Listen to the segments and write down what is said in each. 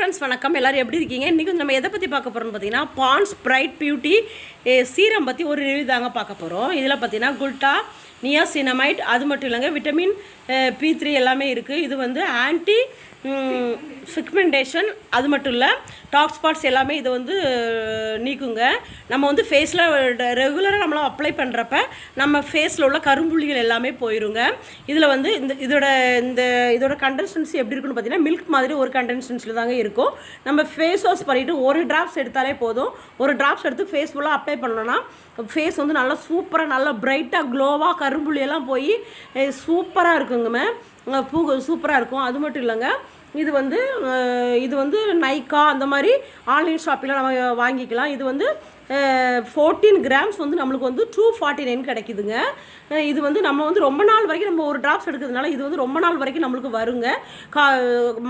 Friends வணக்கம். எல்லோரும் எப்படி இருக்கீங்க? இன்றைக்கி நம்ம எதை பற்றி பார்க்க போகிறோம்னு பார்த்தீங்கன்னா பான்ஸ் பிரைட் பியூட்டி சீரம் பற்றி ஒரு ரிவ்யூ தாங்க பார்க்க போகிறோம் இதில் பார்த்தீங்கன்னா குல்டா நியாசினமைட் அது மட்டும் இல்லைங்க விட்டமின் பி த்ரீ எல்லாமே இருக்குது இது வந்து ஆன்டி ஃபிக்மெண்டேஷன் அது மட்டும் இல்லை டாக் ஸ்பாட்ஸ் எல்லாமே இது வந்து நீக்குங்க. நம்ம வந்து ஃபேஸில் ரெகுலராக நம்மளாம் அப்ளை பண்ணுறப்ப நம்ம ஃபேஸில் உள்ள கரும்புள்ளிகள் எல்லாமே போயிருங்க. இதில் வந்து இந்த இதோட இந்த இதோட கண்டென்சன்சி எப்படி இருக்குன்னு பார்த்தீங்கன்னா மில்க் மாதிரி ஒரு கண்டென்சன்ஸில் தாங்க இருக்கும் நம்ம ஃபேஸ் வாஷ் பண்ணிவிட்டு ஒரு ட்ராப்ஸ் எடுத்தாலே போதும். ஒரு ட்ராப்ஸ் எடுத்து ஃபேஸ் ஃபுல்லாக அப்ளை பண்ணோன்னா ஃபேஸ் வந்து நல்லா சூப்பராக நல்லா ப்ரைட்டாக க்ளோவாக கரும்புள்ளியெல்லாம் போய் சூப்பராக இருக்குங்க மேம் பூ சூப்பராக இருக்கும். அது மட்டும் இல்லைங்க. இது வந்து இது வந்து நைக்கா அந்த மாதிரி ஆன்லைன் ஷாப்பில் நம்ம வாங்கிக்கலாம். இது வந்து ஃபோர்டீன் கிராம்ஸ் வந்து நம்மளுக்கு வந்து டூ ஃபார்ட்டி நைன் கிடைக்குதுங்க இது வந்து நம்ம வந்து ரொம்ப நாள் வரைக்கும் நம்ம ஒரு ட்ராப்ஸ் எடுக்கிறதுனால இது வந்து ரொம்ப நாள் வரைக்கும் நம்மளுக்கு வருங்க. கா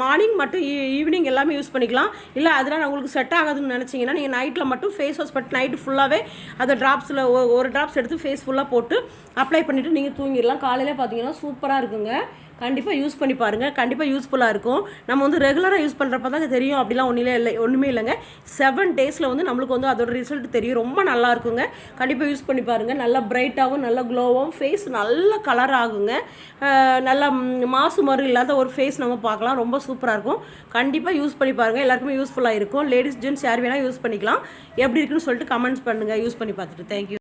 மார்னிங் மட்டும் ஈவினிங் எல்லாமே யூஸ் பண்ணிக்கலாம். இல்லை அதெல்லாம் உங்களுக்கு செட் ஆகாதுன்னு நினச்சிங்கன்னா நீங்கள் நைட்டில் மட்டும் ஃபேஸ் வாஷ் பட் நைட்டு ஃபுல்லாகவே அதை ட்ராப்ஸில் ஒரு ட்ராப்ஸ் எடுத்து ஃபேஸ் ஃபுல்லாக போட்டு அப்ளை பண்ணிவிட்டு நீங்கள் தூங்கிடலாம். காலையில் பார்த்தீங்கன்னா சூப்பராக இருக்குங்க. கண்டிப்பாக யூஸ் பண்ணி பாருங்கள் கண்டிப்பாக யூஸ்ஃபுல்லாக இருக்கும். நம்ம வந்து ரெகுலராக யூஸ் பண்ணுறப்ப தான் தெரியும். அப்படிலாம் ஒன்றுமே இல்லை ஒன்றுமே இல்லைங்க. செவன் டேஸில் வந்து நம்மளுக்கு வந்து அதோட ரிசல்ட் தெரியும். ரொம்ப நல்லா இருக்குங்க. கண்டிப்பாக யூஸ் பண்ணி பாருங்கள் நல்லா பிரைட்டாகவும் நல்லா க்ளோவாகவும் ஃபேஸ் நல்ல கலர் ஆகுங்க. நல்லா மாசு மறு இல்லாத ஒரு ஃபேஸ் நம்ம பார்க்கலாம். ரொம்ப சூப்பராக இருக்கும். கண்டிப்பாக யூஸ் பண்ணி பாருங்கள் எல்லாருக்குமே யூஸ்ஃபுல்லாக இருக்கும். லேடிஸ் ஜென்ட்ஸ் யார் வேணால் யூஸ் பண்ணிக்கலாம். எப்படி இருக்குன்னு சொல்லிட்டு கமெண்ட்ஸ் பண்ணுங்கள் யூஸ் பண்ணி பார்த்துட்டு. தேங்க்யூ